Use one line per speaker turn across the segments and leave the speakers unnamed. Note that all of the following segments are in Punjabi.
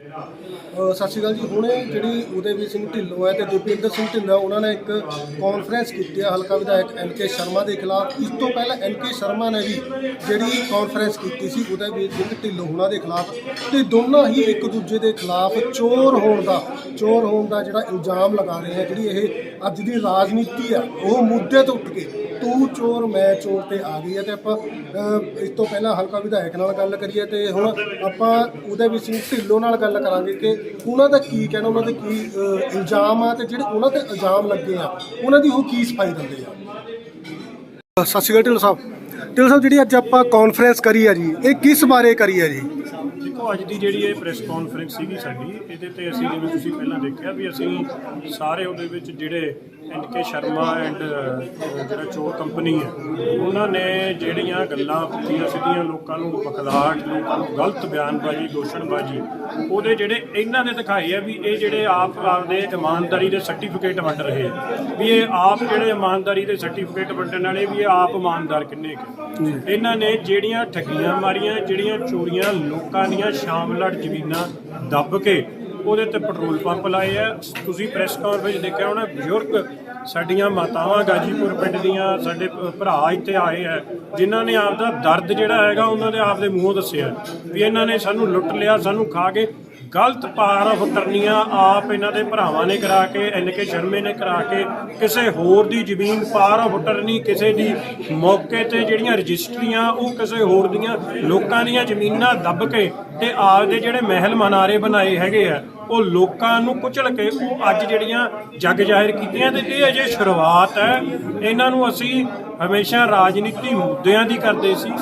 ਸਤਿ ਸ਼੍ਰੀ ਅਕਾਲ ਜੀ। ਹੁਣੇ ਜਿਹੜੀ ਉਦੈਵੀਰ ਸਿੰਘ ਢਿੱਲੋਂ ਹੈ ਤੇ ਦੀਪਿੰਦਰ ਸਿੰਘ ਢਿੱਲੋਂ ਉਹਨਾਂ ਨੇ ਇੱਕ ਕਾਨਫਰੰਸ ਕੀਤੀ ਹੈ, ਹਲਕਾ ਵਿਧਾਇਕ ਐਨ ਕੇ ਸ਼ਰਮਾ ਦੇ ਖਿਲਾਫ। ਇਸ ਤੋਂ ਪਹਿਲਾਂ ਐਨ ਕੇ ਸ਼ਰਮਾ ਨੇ ਵੀ ਜਿਹੜੀ ਕਾਨਫਰੰਸ ਕੀਤੀ ਸੀ ਉਦੈਵੀਰ ਸਿੰਘ ਢਿੱਲੋਂ ਉਹਨਾਂ ਦੇ ਖਿਲਾਫ। ਤੇ ਦੋਨਾਂ ਹੀ ਇੱਕ ਦੂਜੇ ਦੇ ਖਿਲਾਫ ਚੋਰ ਹੋਣ ਦਾ, ਚੋਰ ਹੋਣ ਦਾ ਜਿਹੜਾ ਇਲਜ਼ਾਮ ਲਗਾ ਰਹੇ ਆ ਜਿਹੜੀ ਇਹ ਅੱਜ ਦੀ ਰਾਜਨੀਤੀ ਆ ਉਹ ਮੁੱਦੇ ਤੋਂ ਉੱਠ ਕੇ ਤੂੰ ਚੋਰ ਮੈਂ ਚੋਰ ਤੇ ਆ ਗਈ ਹੈ ਤੇ ਆਪਾਂ ਅ, ਇਸ ਤੋਂ ਪਹਿਲਾਂ ਹਲਕਾ ਵਿਧਾਇਕ ਨਾਲ ਗੱਲ ਕਰੀਏ ਤੇ ਹੁਣ ਆਪਾਂ ਉਦੈਵੀਰ ਸਿੰਘ ਢਿੱਲੋਂ ਨਾਲ ਗੱਲ ਕਰਾਂਗੇ ਕਿ ਉਹਨਾਂ ਦਾ ਕੀ ਕਹਿਣਾ ਉਹਨਾਂ ਦੇ ਕੀ ਅ, ਇਲਜ਼ਾਮ ਆ ਤੇ ਜਿਹੜੇ ਉਹਨਾਂ ਤੇ ਇਲਜ਼ਾਮ ਲੱਗੇ ਆ ਉਹਨਾਂ ਦੀ ਉਹ ਕੀ ਸਫ਼ਾਈ ਦਿੰਦੇ ਆ? ਸਤਿ ਸ਼੍ਰੀ ਅਕਾਲ ਢਿੱਲੋਂ ਸਾਹਿਬ। ਢਿੱਲੋਂ ਸਾਹਿਬ ਜਿਹੜੀ ਅੱਜ ਆਪਾਂ ਕਾਨਫਰੰਸ ਕਰੀ ਆ ਜੀ ਇਹ ਕਿਸ ਬਾਰੇ ਕਰੀ ਆ ਜੀ?
ਦੇਖੋ ਅੱਜ ਦੀ ਜਿਹੜੀ ਇਹ ਪ੍ਰੈਸ ਕਾਨਫਰੰਸ ਸੀਗੀ ਸਾਡੀ ਇਹਦੇ ਤੇ ਅਸੀਂ ਜਿਵੇਂ ਤੁਸੀਂ ਪਹਿਲਾਂ ਦੇਖਿਆ ਵੀ ਅਸੀਂ ਸਾਰੇ ਉਹਦੇ ਵਿੱਚ ਜਿਹੜੇ ਐਨ ਕੇ ਸ਼ਰਮਾ ਐਂਡ ਜਿਹੜਾ ਚੋਰ ਕੰਪਨੀ ਹੈ ਉਹਨਾਂ ਨੇ ਜਿਹੜੀਆਂ ਗੱਲਾਂ ਪੁੱਠੀਆਂ ਸਿੱਧੀਆਂ ਲੋਕਾਂ ਨੂੰ ਬਖਲਾਹਟ ਲੋਕਾਂ ਨੂੰ ਗਲਤ ਬਿਆਨਬਾਜ਼ੀ ਦੋਸ਼ਣਬਾਜ਼ੀ ਉਹਦੇ ਜਿਹੜੇ ਇਹਨਾਂ ਨੇ ਦਿਖਾਏ ਆ ਵੀ ਇਹ ਜਿਹੜੇ ਆਪ ਆਪਦੇ ਇਮਾਨਦਾਰੀ ਦੇ ਸਰਟੀਫਿਕੇਟ ਵੰਡ ਰਹੇ ਆ। ਵੀ ਇਹ ਆਪ ਜਿਹੜੇ ਇਮਾਨਦਾਰੀ ਦੇ ਸਰਟੀਫਿਕੇਟ ਵੰਡਣ ਵਾਲੇ ਵੀ ਇਹ ਆਪ ਇਮਾਨਦਾਰ ਕਿੰਨੇ ਕੁ ਇਹਨਾਂ ਨੇ ਜਿਹੜੀਆਂ ਠੱਗੀਆਂ ਮਾਰੀਆਂ ਜਿਹੜੀਆਂ ਚੋਰੀਆਂ ਲੋਕਾਂ ਦੀਆਂ ਸ਼ਾਮਲੜ ਜ਼ਮੀਨਾਂ ਦੱਬ ਕੇ ਉਹਦੇ ਤੇ ਪੈਟਰੋਲ ਪੰਪ ਲਾਏ ਆ। ਤੁਸੀਂ ਪ੍ਰੈਸ ਕਾਨਫਰੰਸ ਦੇਖਿਆ ਹੋਣਾ, ਬਜ਼ੁਰਗ ਸਾਡੀਆਂ ਮਾਤਾਵਾਂ ਗਾਜੀਪੁਰ ਪਿੰਡ ਦੀਆਂ, ਸਾਡੇ ਭਰਾ ਇੱਥੇ ਆਏ ਆ, ਜਿਨ੍ਹਾਂ ਨੇ ਆਪ ਦਾ ਦਰਦ ਜਿਹੜਾ ਹੈਗਾ, ਉਹਨਾਂ ਦੇ ਆਪ ਦੇ ਮੂੰਹੋਂ ਦੱਸਿਆ। ਵੀ ਇਹਨਾਂ ਨੇ ਸਾਨੂੰ ਲੁੱਟ ਲਿਆ, ਸਾਨੂੰ ਖਾ ਕੇ ਗਲਤ ਪਾਰ ਆਫ ਆਪ ਇਹਨਾਂ ਦੇ ਭਰਾਵਾਂ ਨੇ ਕਰਾ ਕੇ, ਐਨ ਕੇ ਸ਼ਰਮੇ ਨੇ ਕਰਾ ਕੇ, ਕਿਸੇ ਹੋਰ ਦੀ ਜ਼ਮੀਨ ਪਾਰ ਆਫ ਕਿਸੇ ਦੀ ਮੌਕੇ ਤੇ ਜਿਹੜੀਆਂ ਰਜਿਸਟਰੀਆਂ, ਉਹ ਕਿਸੇ ਹੋਰ ਦੀਆਂ, ਲੋਕਾਂ ਦੀਆਂ ਜ਼ਮੀਨਾਂ ਦੱਬ ਕੇ ਤੇ ਆਪਦੇ ਜਿਹੜੇ ਮਹਿਲ ਮਨਾਰੇ ਬਣਾਏ ਹੈਗੇ ਆ, ਉਹ ਲੋਕਾਂ ਨੂੰ ਕੁਚਲ ਕੇ ਉਹ ਅੱਜ ਜਿਹੜੀਆਂ ਜੱਗ ਜ਼ਾਹਿਰ ਕੀਤੀਆਂ ਤੇ ਇਹ ਅਜੇ ਸ਼ੁਰੂਆਤ ਹੈ। ਇਹਨਾਂ ਨੂੰ ਅਸੀਂ ਹਮੇਸ਼ਾ ਰਾਜਨੀਤੀ ਮੁੱਦਿਆਂ ਦੀ ਕਰਦੇ ਸੀ।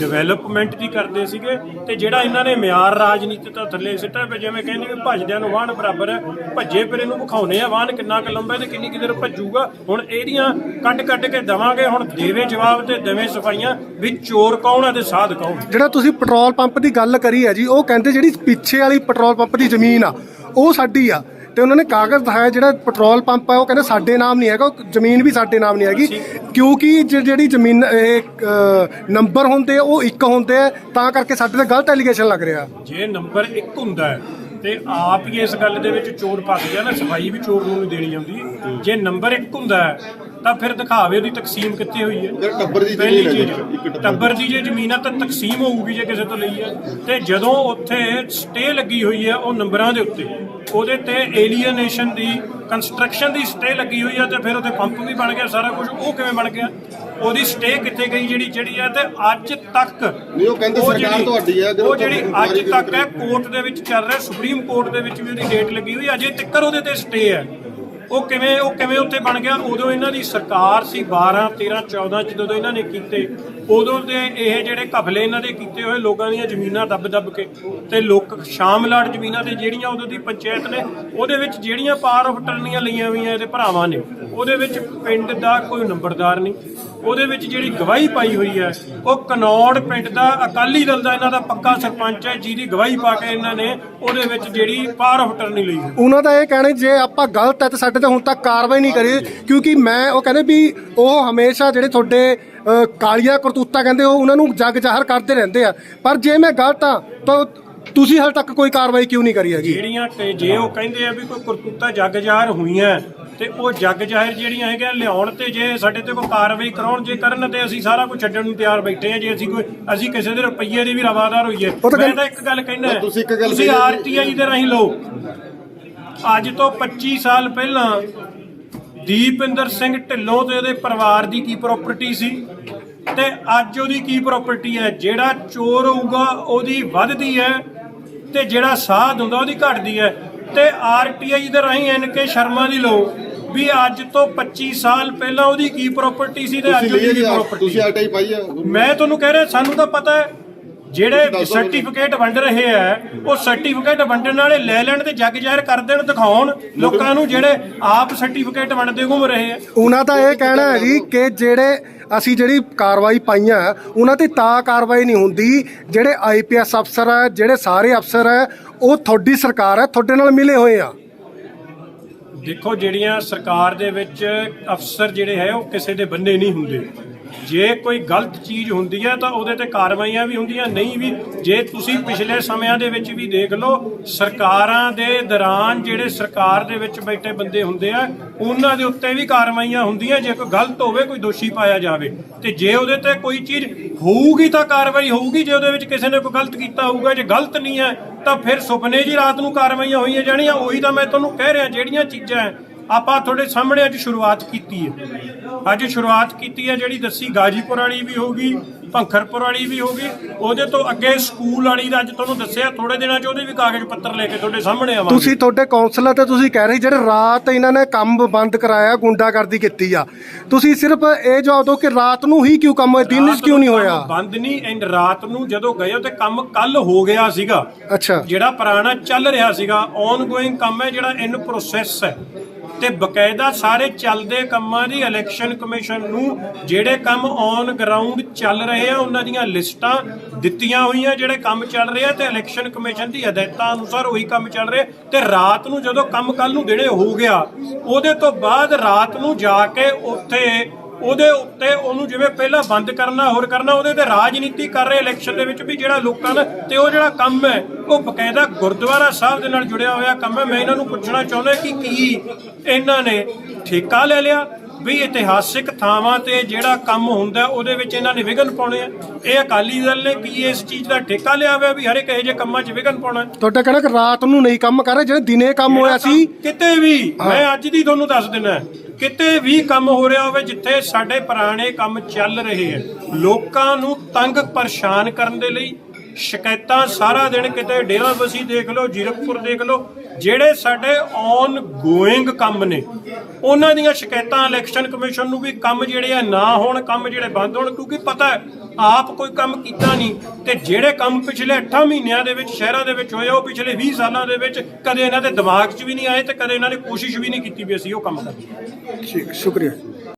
ਡਿਵੈਲਪਮੈਂਟ ਦੀ ਕਰਦੇ ਸੀਗੇ ਤੇ ਜਿਹੜਾ ਇਹਨਾਂ ਨੇ ਮਿਆਰ ਰਾਜਨੀਤੀ ਤੋਂ ਥੱਲੇ ਸਿੱਟਿਆ ਵੀ ਜਿਵੇਂ ਕਹਿੰਦੇ ਵੀ ਭੱਜਦਿਆਂ ਨੂੰ ਵਾਹਣ ਬਰਾਬਰ ਹੈ ਭੱਜੇ ਫਿਰ ਇਹਨੂੰ ਵਿਖਾਉਨੇ ਆ ਵਾਹਣ ਕਿੰਨਾ ਕੁ ਲੰਬਾ ਤੇ ਕਿੰਨੀ ਕਿਦਰ ਭੱਜੂਗਾ। ਹੁਣ ਇਹਦੀਆਂ ਕੱਢ ਕੱਢ ਕੇ ਦਵਾਂਗੇ, ਹੁਣ ਦੇਵੇ ਜਵਾਬ ਤੇ ਦੇਵੇ ਸਫਾਈਆਂ, ਵੀ ਚੋਰ ਕੌਣ ਹੈ ਤੇ ਸਾਧ ਕੌਣ?
ਜਿਹੜਾ ਤੁਸੀਂ ਪੈਟਰੋਲ ਪੰਪ ਦੀ ਗੱਲ ਕਰੀ ਹੈ ਜੀ, ਉਹ ਕਹਿੰਦੇ ਜਿਹੜੀ ਪਿੱਛੇ ਵਾਲੀ ਪੈਟਰੋਲ ਪੰਪ ਦੀ ਜ਼ਮੀਨ ਆ, ਉਹ ਸਾਡੀ ਆ। ਤੇ ਉਹਨਾਂ ਨੇ ਕਾਗਜ਼ ਦਿਖਾਇਆ ਜਿਹੜਾ ਪੈਟਰੋਲ ਪੰਪ ਆ ਉਹ ਕਹਿੰਦੇ ਸਾਡੇ ਨਾਮ ਨਹੀਂ ਹੈਗਾ ਉਹ ਜ਼ਮੀਨ ਵੀ ਸਾਡੇ ਨਾਮ ਨਹੀਂ ਹੈਗੀ। ਕਿਉਂਕਿ ਜ- ਜਿਹੜੀ ਜ਼ਮੀਨ ਇਹ ਨੰਬਰ ਹੁੰਦੇ ਆ ਉਹ ਇੱਕ ਹੁੰਦੇ ਆ ਤਾਂ ਕਰਕੇ ਸਾਡੇ ਤੇ ਗਲਤ ਐਲੀਗੇਸ਼ਨ ਲੱਗ ਰਿਹਾ।
ਜੇ ਨੰਬਰ 1 ਹੁੰਦਾ ਹੈ ਤੇ ਆਪ ਹੀ ਇਸ ਗੱਲ ਦੇ ਵਿੱਚ ਚੋਰ ਫਸ ਗਿਆ ਨਾ ਸਫ਼ਾਈ ਵੀ ਚੋਰ ਨੂੰ ਨਹੀਂ ਦੇਣੀ ਆਉਂਦੀ। ਜੇ ਨੰਬਰ 1 ਹੁੰਦਾ ਹੈ ਤਾਂ ਫਿਰ ਦਿਖਾਵੇ ਉਹਦੀ ਤਕਸੀਮ ਕਿੱਥੇ ਹੋਈ ਹੈ।
ਟੱਬਰ ਦੀ
ਪਹਿਲੀ ਚੀਜ਼
ਟੱਬਰ
ਦੀ। ਜੇ ਜ਼ਮੀਨ ਆ ਤਾਂ ਤਕਸੀਮ ਹੋਊਗੀ ਜੇ ਕਿਸੇ ਤੋਂ ਲਈ ਹੈ। ਤੇ ਜਦੋਂ ਉੱਥੇ ਸਟੇ ਲੱਗੀ ਹੋਈ ਹੈ ਉਹ ਨੰਬਰਾਂ ਦੇ ਉੱਤੇ। ਉਹਦੇ ਤੇ ਏਲੀਏਨੇਸ਼ਨ ਦੀ ਕੰਸਟਰਕਸ਼ਨ ਦੀ ਸਟੇ ਲੱਗੀ ਹੋਈ ਹੈ ਤੇ ਫਿਰ ਉਹਦੇ ਪੰਪ ਵੀ ਬਣ ਗਿਆ ਸਾਰਾ ਕੁਝ ਉਹ ਕਿਵੇਂ ਬਣ ਗਿਆ? ਉਹਦੀ ਸਟੇ ਕਿੱਥੇ ਗਈ ਜਿਹੜੀ ਜਿਹੜੀ ਹੈ ਤੇ ਅੱਜ ਤੱਕ
ਨਹੀਂ, ਉਹ ਕਹਿੰਦੇ ਸਰਕਾਰ ਤੁਹਾਡੀ ਹੈ,
ਉਹ ਜਿਹੜੀ ਅੱਜ ਤੱਕ ਹੈ ਕੋਰਟ ਦੇ ਵਿੱਚ ਚੱਲ ਰਿਹਾ ਸੁਪਰੀਮ ਕੋਰਟ ਦੇ ਵਿੱਚ ਵੀ ਉਹਦੀ ਡੇਟ ਲੱਗੀ ਹੋਈ ਅਜੇ ਤੱਕ ਉਹਦੇ ਤੇ ਸਟੇ ਹੈ। ਉਹ ਕਿਵੇਂ ਉਹ ਕਿਵੇਂ ਉੱਥੇ ਬਣ ਗਿਆ? ਉਦੋਂ ਇਹਨਾਂ ਦੀ ਸਰਕਾਰ ਸੀ 12 13 14 ਚ ਜਦੋਂ ਇਹਨਾਂ ਨੇ ਕੀਤੇ, ਉਦੋਂ ਦੇ ਇਹ ਜਿਹੜੇ ਘਪਲੇ ਇਹਨਾਂ ਦੇ ਕੀਤੇ ਹੋਏ ਲੋਕਾਂ ਦੀਆਂ ਜ਼ਮੀਨਾਂ ਦੱਬ ਦੱਬ ਕੇ ਤੇ ਲੋਕ ਸ਼ਾਮਲਾਟ ਜ਼ਮੀਨਾਂ ਤੇ ਜਿਹੜੀਆਂ ਉਦੋਂ ਦੀ ਪੰਚਾਇਤ ਨੇ, ਉਹਦੇ ਵਿੱਚ ਜਿਹੜੀਆਂ ਪਾਰ ਆਫ ਟਰਨੀਆਂ ਲਈਆਂ ਹੋਈਆਂ ਇਹਦੇ ਭਰਾਵਾਂ ਨੇ, ਉਹਦੇ ਵਿੱਚ ਪਿੰਡ ਦਾ ਕੋਈ ਨੰਬਰਦਾਰ ਨਹੀਂ। ਉਹਦੇ ਵਿੱਚ ਜਿਹੜੀ ਗਵਾਹੀ ਪਾਈ ਹੋਈ ਹੈ ਉਹ ਕਨੌੜ ਪਿੰਡ ਦਾ ਅਕਾਲੀ ਦਲ ਦਾ ਇਹਨਾਂ ਦਾ ਪੱਕਾ ਸਰਪੰਚ ਹੈ ਜਿਹਦੀ ਗਵਾਹੀ ਪਾ ਕੇ ਇਹਨਾਂ ਨੇ ਉਹਦੇ ਵਿੱਚ ਜਿਹੜੀ ਪਾਰ ਆਫ ਟਰਨੀ ਲਈ ਹੈ।
ਉਹਨਾਂ ਦਾ ਇਹ ਕਹਿਣਾ ਜੇ ਆਪਾਂ ਗਲਤ ਹੈ ਤੇ ਸਾਡੇ ਤੇ ਹੁਣ ਤੱਕ ਕਾਰਵਾਈ ਨਹੀਂ ਕਰੀ ਕਿਉਂਕਿ ਮੈਂ ਉਹ ਕਹਿੰਦੇ ਵੀ ਉਹ ਹਮੇਸ਼ਾ ਜਿਹੜੇ ਤੁਹਾਡੇ ਕਾਲੀਆਂ ਕਰਤੂਤਾਂ ਕਹਿੰਦੇ ਉਹ ਉਹਨਾਂ ਨੂੰ ਜੱਗ ਜ਼ਾਹਰ ਕਰਦੇ ਰਹਿੰਦੇ ਆ। ਪਰ ਜੇ ਮੈਂ ਗਲਤ ਆ ਤਾਂ ਤੁਸੀਂ ਹਾਲ ਤੱਕ ਕੋਈ ਕਾਰਵਾਈ ਕਿਉਂ ਨਹੀਂ ਕਰੀ ਹੈਗੀ?
ਜਿਹੜੀਆਂ ਤੇ ਜੇ ਉਹ ਕਹਿੰਦੇ ਆ ਵੀ ਕੋਈ ਕਰਤੂਤਾ ਜੱਗ ਜ਼ਾਹਰ ਹੋਈਆਂ ਤੇ ਉਹ ਜੱਗ ਜ਼ਾਹਿਰ ਜਿਹੜੀਆਂ ਹੈਗੀਆਂ ਲਿਆਉਣ ਤੇ ਜੇ ਸਾਡੇ ਤੇ ਕੋਈ ਕਾਰਵਾਈ ਕਰਾਉਣ ਜੇ ਕਰਨ ਤੇ ਅਸੀਂ ਸਾਰਾ ਕੁਝ ਛੱਡਣ ਨੂੰ ਤਿਆਰ ਬੈਠੇ ਆ ਜੇ ਅਸੀਂ ਕੋਈ ਅਸੀਂ ਕਿਸੇ ਦੇ ਰੁਪਈਏ ਦੀ ਵੀ ਰਵਾਦਾਰ ਹੋਈਏ। ਮੈਂ ਤਾਂ ਇੱਕ ਗੱਲ ਕਹਿਣਾ
ਤੁਸੀਂ
ਆਰਟੀਆਈ ਦੇ ਰਾਹੀਂ ਲਓ। ਅੱਜ ਤੋਂ 25 ਸਾਲ ਪਹਿਲਾਂ ਦੀਪਿੰਦਰ ਸਿੰਘ ਢਿੱਲੋਂ ਤੇ ਉਹਦੇ ਪਰਿਵਾਰ ਦੀ ਕੀ ਪ੍ਰਾਪਰਟੀ ਸੀ ਤੇ ਅੱਜ ਉਹਦੀ ਕੀ ਪ੍ਰਾਪਰਟੀ ਹੈ? ਜਿਹੜਾ ਚੋਰ ਹੋਊਗਾ ਉਹਦੀ ਵੱਧਦੀ ਹੈ ਤੇ ਜਿਹੜਾ ਸਾਧ ਹੁੰਦਾ ਉਹਦੀ ਘਟਦੀ ਹੈ। ਤੇ ਆਰਟੀਆਈ ਦੇ ਰਾਹੀਂ ਐਨਕੇ ਸ਼ਰਮਾ ਦੀ ਲਓ। ਵੀ ਅੱਜ ਤੋਂ 25 ਸਾਲ ਪਹਿਲਾਂ ਉਹਦੀ ਕੀ ਪ੍ਰਾਪਰਟੀ ਸੀ ਤੇ ਅੱਜ ਉਹਦੀ ਕੀ ਪ੍ਰਾਪਰਟੀ
ਤੁਸੀਂ ਆਟਾ ਹੀ ਪਾਈ ਆ
ਮੈਂ ਤੁਹਾਨੂੰ ਕਹਿ ਰਿਹਾ ਸਾਨੂੰ ਤਾਂ ਪਤਾ ਹੈ ਜਿਹੜੇ ਸਰਟੀਫਿਕੇਟ ਵੰਡ ਰਹੇ ਆ ਉਹ ਸਰਟੀਫਿਕੇਟ ਵੰਡਣ ਵਾਲੇ ਲੈ ਲੈਣ ਤੇ ਜੱਗ ਜ਼ਾਹਿਰ ਕਰ ਦੇਣ ਦਿਖਾਉਣ। ਲੋਕਾਂ ਨੂੰ ਜਿਹੜੇ ਆਪ ਸਰਟੀਫਿਕੇਟ ਵੰਡਦੇ ਘੁੰਮ ਰਹੇ ਆ।
ਉਹਨਾਂ ਦਾ ਇਹ ਕਹਿਣਾ ਹੈ ਜੀ ਕਿ ਜਿਹੜੇ ਅਸੀਂ ਜਿਹੜੀ ਕਾਰਵਾਈ ਪਾਈਆਂ ਹੈ, ਉਹਨਾਂ ਤੇ ਤਾਂ ਕਾਰਵਾਈ ਨਹੀਂ ਹੁੰਦੀ। ਜਿਹੜੇ ਆਈਪੀਐਸ ਅਫਸਰ ਹੈ ਜਿਹੜੇ ਸਾਰੇ ਅਫਸਰ ਹੈ ਉਹ ਤੁਹਾਡੀ ਸਰਕਾਰ ਹੈ ਤੁਹਾਡੇ ਨਾਲ ਮਿਲੇ ਹੋਏ ਆ।
ਦੇਖੋ ਜਿਹੜੀਆਂ ਸਰਕਾਰ ਦੇ ਵਿੱਚ ਅਫਸਰ ਜਿਹੜੇ ਹੈ ਉਹ ਕਿਸੇ ਦੇ ਬੰਨੇ ਨਹੀਂ ਹੁੰਦੇ। ਜੇ ਕੋਈ ਗਲਤ ਚੀਜ਼ ਹੁੰਦੀ ਹੈ ਤਾਂ ਉਹਦੇ ਤੇ ਕਾਰਵਾਈਆਂ ਵੀ ਹੁੰਦੀਆਂ, ਨਹੀਂ ਵੀ, ਜੇ ਤੁਸੀਂ ਪਿਛਲੇ ਸਮਿਆਂ ਦੇ ਵਿੱਚ ਵੀ ਦੇਖ ਲਓ, ਸਰਕਾਰਾਂ ਦੇ ਦੌਰਾਨ ਜਿਹੜੇ ਸਰਕਾਰ ਦੇ ਵਿੱਚ ਬੈਠੇ ਬੰਦੇ ਹੁੰਦੇ ਆ, ਉਹਨਾਂ ਦੇ ਉੱਤੇ ਵੀ ਕਾਰਵਾਈਆਂ ਹੁੰਦੀਆਂ, ਜੇ ਕੋਈ ਗਲਤ ਹੋਵੇ, ਕੋਈ ਦੋਸ਼ੀ ਪਾਇਆ ਜਾਵੇ। ਤੇ ਜੇ ਉਹਦੇ ਤੇ ਕੋਈ ਚੀਜ਼ ਹੋਊਗੀ ਤਾਂ ਕਾਰਵਾਈ ਹੋਊਗੀ, ਜੇ ਉਹਦੇ ਵਿੱਚ ਕਿਸੇ ਨੇ ਕੋਈ ਗਲਤ ਕੀਤਾ ਹੋਊਗਾ, ਜੇ ਗਲਤ ਨਹੀਂ ਹੈ, ਤਾਂ ਫਿਰ ਸੁਪਨੇ ਜੀ ਰਾਤ ਨੂੰ ਕਾਰਵਾਈਆਂ ਹੋਈਆਂ ਜਾਣੀਆਂ, ਉਹੀ ਤਾਂ ਮੈਂ ਤੁਹਾਨੂੰ ਕਹਿ ਰਿਹਾ, ਜਿਹੜੀਆਂ ਚੀਜ਼ਾਂ ਆਪਾਂ ਤੁਹਾਡੇ ਸਾਹਮਣੇ ਅੱਜ ਸ਼ੁਰੂਆਤ ਕੀਤੀ ਹੈ। ਅੱਜ ਸ਼ੁਰੂਆਤ ਕੀਤੀ ਹੈ ਜਿਹੜੀ ਦੱਸੀ ਗਾਜੀਪੁਰ ਵਾਲੀ ਵੀ ਹੋਗੀ ਭੰਖਰਪੁਰ ਵਾਲੀ ਵੀ ਹੋਗੀ ਉਹਦੇ ਤੋਂ ਅੱਗੇ ਸਕੂਲ ਵਾਲੀ ਦਾ ਅੱਜ ਤੁਹਾਨੂੰ ਦੱਸਿਆ ਥੋੜੇ ਦਿਨਾਂ 'ਚ ਉਹਦੇ ਵੀ ਕਾਗਜ਼ ਪੱਤਰ ਲੈ ਕੇ ਤੁਹਾਡੇ ਸਾਹਮਣੇ ਆਵਾਂਗੇ।
ਤੁਸੀਂ ਤੁਹਾਡੇ ਕੌਂਸਲਰ ਤੇ ਤੁਸੀਂ ਕਹਿ ਰਹੇ ਜਿਹੜੇ ਰਾਤ ਇਹਨਾਂ ਨੇ ਕੰਮ ਬੰਦ ਕਰਾਇਆ ਗੁੰਡਾਗਰਦੀ ਕੀਤੀ ਆ। ਤੁਸੀਂ ਸਿਰਫ ਇਹ ਜਵਾਬ ਦਿਓ ਕਿ ਰਾਤ ਨੂੰ ਹੀ ਕਿਉਂ ਕੰਮ ਹੋਇਆ? ਦਿਨ 'ਚ ਕਿਉਂ ਨਹੀਂ ਹੋਇਆ?
ਬੰਦ ਨਹੀਂ ਐਂਡ ਰਾਤ ਨੂੰ ਜਦੋਂ ਗਏ ਤੇ ਕੰਮ ਕੱਲ ਹੋ ਗਿਆ ਸੀਗਾ।
ਅੱਛਾ।
ਜਿਹੜਾ ਪੁਰਾਣਾ ਚੱਲ ਰਿਹਾ ਸੀਗਾ ਔਨਗੋਇੰਗ ਕੰਮ ਹੈ ਜਿਹੜਾ ਇਨ ਪ੍ਰੋਸੈਸ ਹੈ। ਤੇ ਬਕਾਇਦਾ ਸਾਰੇ ਚੱਲਦੇ ਕੰਮਾਂ ਦੀ ਇਲੈਕਸ਼ਨ ਕਮਿਸ਼ਨ ਨੂੰ ਜਿਹੜੇ ਕੰਮ ਔਨ ਗਰਾਊਂਡ ਚੱਲ ਰਹੇ ਆ, ਉਹਨਾਂ ਦੀਆਂ ਲਿਸਟਾਂ ਦਿੱਤੀਆਂ ਹੋਈਆਂ, ਜਿਹੜੇ ਕੰਮ ਚੱਲ ਰਹੇ ਆ ਤੇ ਇਲੈਕਸ਼ਨ ਕਮਿਸ਼ਨ ਦੀ ਹਦਾਇਤਾਂ ਅਨੁਸਾਰ ਉਹੀ ਕੰਮ ਚੱਲ ਰਿਹਾ ਤੇ ਰਾਤ ਨੂੰ ਜਦੋਂ ਕੰਮ ਕੱਲ ਨੂੰ ਦੇਣੇ ਹੋ ਗਿਆ, ਉਹਦੇ ਤੋਂ ਬਾਅਦ ਰਾਤ ਨੂੰ ਜਾ ਕੇ ਉੱਥੇ ਉਹਦੇ ਉੱਤੇ ਉਹਨੂੰ ਜਿਵੇਂ ਪਹਿਲਾਂ ਬੰਦ ਕਰਨਾ ਹੋਰ ਕਰਨਾ ਉਹਦੇ ਤੇ ਰਾਜਨੀਤੀ ਕਰ ਰਹੇ ਇਲੈਕਸ਼ਨ ਦੇ ਵਿੱਚ ਵੀ ਜਿਹੜਾ ਲੋਕਾਂ ਦਾ ਤੇ ਉਹ ਜਿਹੜਾ ਕੰਮ ਹੈ ਉਹ ਬਕਾਇਦਾ ਗੁਰਦੁਆਰਾ ਸਾਹਿਬ ਦੇ ਨਾਲ ਜੁੜਿਆ ਹੋਇਆ ਕੰਮ ਹੈ। ਮੈਂ ਇਹਨਾਂ ਨੂੰ ਪੁੱਛਣਾ ਚਾਹੁੰਦਾ ਕਿ ਕੀ ਇਹਨਾਂ ਨੇ ਠੇਕਾ ਲੈ ਲਿਆ ਵੀ ਇਤਿਹਾਸਿਕ ਥਾਵਾਂ ਤੇ ਜਿਹੜਾ ਕੰਮ ਹੁੰਦਾ ਉਹਦੇ ਵਿੱਚ ਇਹਨਾਂ ਨੇ ਵਿਘਨ ਪਾਉਣੇ ਆ। ਇਹ ਅਕਾਲੀ ਦਲ ਨੇ ਕੀ ਇਸ ਚੀਜ਼ ਦਾ ਠੇਕਾ ਲਿਆ ਹੋਇਆ ਵੀ ਹਰ ਇੱਕ ਇਹੋ ਜਿਹੇ ਕੰਮਾਂ 'ਚ ਵਿਘਨ ਪਾਉਣਾ?
ਤੁਹਾਡਾ ਕਹਿਣਾ ਕਿ ਰਾਤ ਨੂੰ ਨਹੀਂ ਕੰਮ ਕਰ ਰਹੇ ਜਿਹੜੇ ਦਿਨੇ ਕੰਮ ਹੋਇਆ ਸੀ।
ਕਿਤੇ ਵੀ ਮੈਂ ਅੱਜ ਦੀ ਤੁਹਾਨੂੰ ਦੱਸ ਦਿੰਦਾ। ਕਿਤੇ ਵੀ ਕੰਮ ਹੋ ਰਿਹਾ ਹੋਵੇ, ਜਿੱਥੇ ਸਾਡੇ ਪੁਰਾਣੇ ਕੰਮ ਚੱਲ ਰਹੇ ਹੈ, ਲੋਕਾਂ ਨੂੰ ਤੰਗ ਪਰੇਸ਼ਾਨ ਕਰਨ ਦੇ ਲਈ ਸ਼ਿਕਾਇਤਾਂ ਸਾਰਾ ਦਿਨ ਕਿਤੇ ਡੇਰਾਬਸੀ ਦੇਖ ਲਓ, ਜੀਰਕਪੁਰ ਦੇਖ ਲਓ ਜਿਹੜੇ ਸਾਡੇ ਔਨ ਗੋਇੰਗ ਕੰਮ ਨੇ, ਉਹਨਾਂ ਦੀਆਂ ਸ਼ਿਕਾਇਤਾਂ ਇਲੈਕਸ਼ਨ ਕਮਿਸ਼ਨ ਨੂੰ ਵੀ ਕੰਮ ਜਿਹੜੇ ਆ ਨਾ ਹੋਣ, ਕੰਮ ਜਿਹੜੇ ਬੰਦ ਹੋਣ, ਕਿਉਂਕਿ ਪਤਾ ਹੈ, ਆਪ ਕੋਈ ਕੰਮ ਕੀਤਾ ਨਹੀਂ ਤੇ ਜਿਹੜੇ ਕੰਮ ਪਿਛਲੇ 8 ਮਹੀਨਿਆਂ ਦੇ ਵਿੱਚ, ਸ਼ਹਿਰਾਂ ਦੇ ਵਿੱਚ ਹੋਏ ਉਹ ਪਿਛਲੇ 20 ਸਾਲਾਂ ਦੇ ਵਿੱਚ ਕਦੇ ਇਹਨਾਂ ਦੇ ਦਿਮਾਗ 'ਚ ਵੀ ਨਹੀਂ ਆਏ ਤੇ ਕਦੇ ਇਹਨਾਂ ਨੇ ਕੋਸ਼ਿਸ਼ ਵੀ ਨਹੀਂ ਕੀਤੀ ਵੀ ਅਸੀਂ ਉਹ ਕੰਮ ਕਰੀਏ।
ਠੀਕ, ਸ਼ੁਕਰੀਆ।